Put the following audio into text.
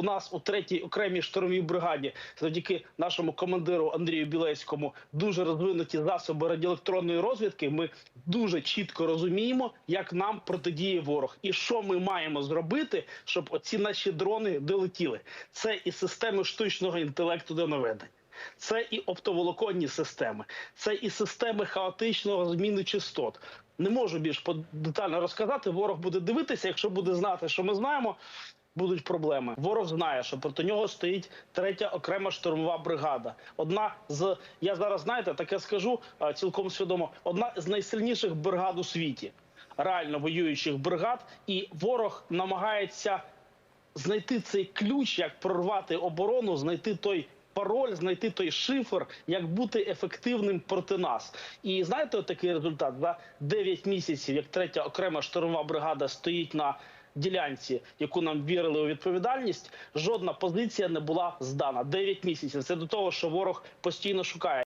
у нас у третій окремій штурмовій бригаді, завдяки нашому командиру Андрію Білецькому, дуже розвинуті засоби радіоелектронної розвідки. Ми дуже чітко розуміємо, як нам протидіє ворог, і що ми маємо зробити, щоб оці наші дрони долетіли. Це і системи штучного інтелекту до наведення. Це і оптоволоконні системи, це і системи хаотичного зміни частот. Не можу більш детально розказати. Ворог буде дивитися. Якщо буде знати, що ми знаємо, будуть проблеми. Ворог знає, що проти нього стоїть третя окрема штурмова бригада. Одна з я зараз знаєте, таке скажу цілком свідомо. Одна з найсильніших бригад у світі, реально воюючих бригад, і ворог намагається знайти цей ключ, як прорвати оборону, знайти той. Пароль, знайти той шифр, як бути ефективним проти нас. І знаєте, от такий результат за 9 місяців, як третя окрема штурмова бригада стоїть на ділянці, яку нам вірили у відповідальність, жодна позиція не була здана. 9 місяців. Це до того, що ворог постійно шукає.